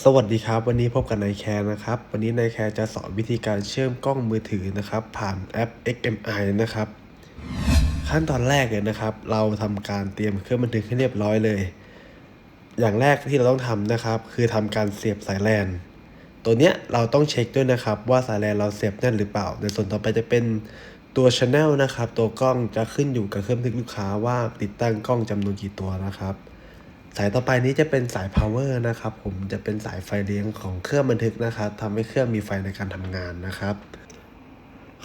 สวัสดีครับ วันนี้พบกับนายแคร์นะครับ วันนี้นายแคร์จะสอนวิธีการเชื่อมกล้องมือถือนะครับ ผ่านแอป XMI นะครับ ขั้นตอนแรกเลยนะครับ เราทำการเตรียมเครื่องบันทึกให้เรียบร้อยเลย อย่างแรกที่เราต้องทำนะครับ คือทำการเสียบสายแลนตัวเนี้ยเราต้องเช็คด้วยนะครับ ว่าสายแลนเราเสียบแน่นหรือเปล่า ในส่วนต่อไปจะเป็นตัว Channel นะครับ ตัวกล้องจะขึ้นอยู่กับเครื่องบันทึกลูกค้าว่าติดตั้งกล้องจำนวนกี่ตัวนะครับ สายต่อไปนี้จะเป็นสาย power นะครับผมจะเป็นสายไฟเลี้ยงของเครื่องบันทึกนะครับทำให้เครื่องมีไฟในการทำงานนะครับ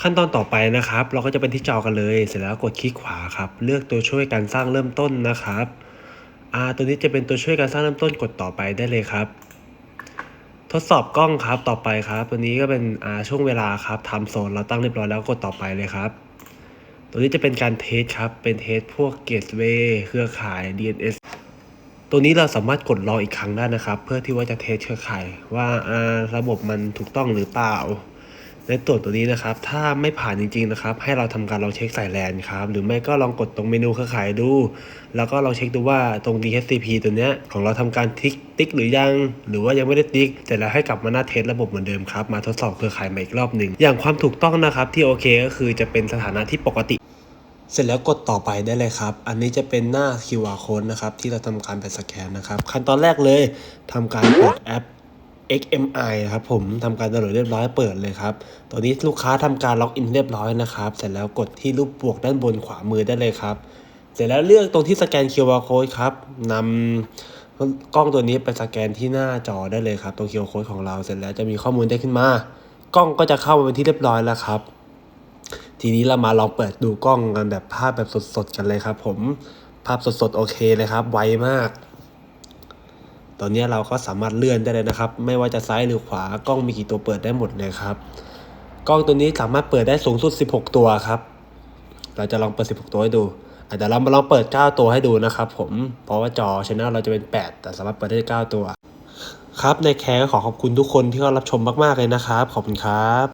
ขั้นตอนต่อไปนะครับ เราก็จะเป็นที่จอกันเลย เสร็จแล้วกดคลิกขวาครับ เลือกตัวช่วยการสร้างเริ่มต้นนะครับอ่าตัวนี้จะเป็นตัวช่วยการสร้างเริ่มต้นกดต่อไปได้เลยครับ ทดสอบกล้องครับต่อไปครับ ตัวนี้ก็เป็นอ่าช่วงเวลาครับทำโซนเราตั้งเรียบร้อยแล้วกดต่อไปเลยครับตัวนี้จะเป็นการเทสครับ เป็นเทสพวกเกตเวย์เครือข่าย DNS ตัวนี้เราสามารถกดรออีกครั้งได้นะครับ เพื่อที่ว่าจะเทสเครือข่ายว่าระบบมันถูกต้องหรือเปล่า ในตรวจตัวนี้นะครับ ถ้าไม่ผ่านจริงๆนะครับ ให้เราทำการลองเช็คสายแลนครับ หรือไม่ก็ลองกดตรงเมนูเครือข่ายดู แล้วก็ลองเช็คดูว่าตรง DHCP ตัวเนี้ยของเราทำการติ๊กติ๊กหรือยัง หรือว่ายังไม่ได้ติ๊กเสร็จแล้วให้กลับมาหน้าเทสระบบเหมือนเดิมครับ มาทดสอบเครือข่ายใหม่อีกรอบหนึ่งอย่างความถูกต้องนะครับที่โอเคก็คือจะเป็นสถานะที่ปกติ เสร็จแล้วกดต่อไปได้เลยครับ อันนี้จะเป็นหน้า QR code นะครับ ที่เราทำการไปสแกนนะครับ ขั้นตอนแรกเลยทำการเปิดแอป XMI นะครับผมทำการดาวน์โหลดเรียบร้อยเปิดเลยครับตอนนี้ลูกค้าทำการล็อกอินเรียบร้อยนะครับ เสร็จแล้วกดที่รูปบวกด้านบนขวามือได้เลยครับ เสร็จแล้วเลือกตรงที่สแกน QR code ครับนำกล้องตัวนี้ไปสแกนที่หน้าจอได้เลยครับตรง QR code ของเราเสร็จแล้วจะมีข้อมูลได้ขึ้นมา กล้องก็จะเข้ามาเป็นที่เรียบร้อยแล้วครับ ทีนี้เรามาลองเปิดดูกล้องกันแบบภาพแบบสดๆกันเลยครับ ผมภาพสดๆโอเคเลยครับ ไวมาก ตอนนี้เราก็สามารถเลื่อนได้เลยนะครับ ไม่ว่าจะซ้ายหรือขวากล้องมีกี่ตัวเปิดได้หมดเลยครับ กล้องตัวนี้สามารถเปิดได้สูงสุด 16 ตัวครับ เราจะลองเปิด 16 ตัวให้ดูเดี๋ยวเรามาลองเปิด 9 ตัวให้ดูนะครับผม เพราะว่าจอช anel เราจะเป็น 8 แต่สามารถเปิดได้ 9 ตัว ครับในแคร์ก็ขอขอบคุณทุกคนที่เข้ารับชมมากๆเลยนะครับ ขอบคุณครับ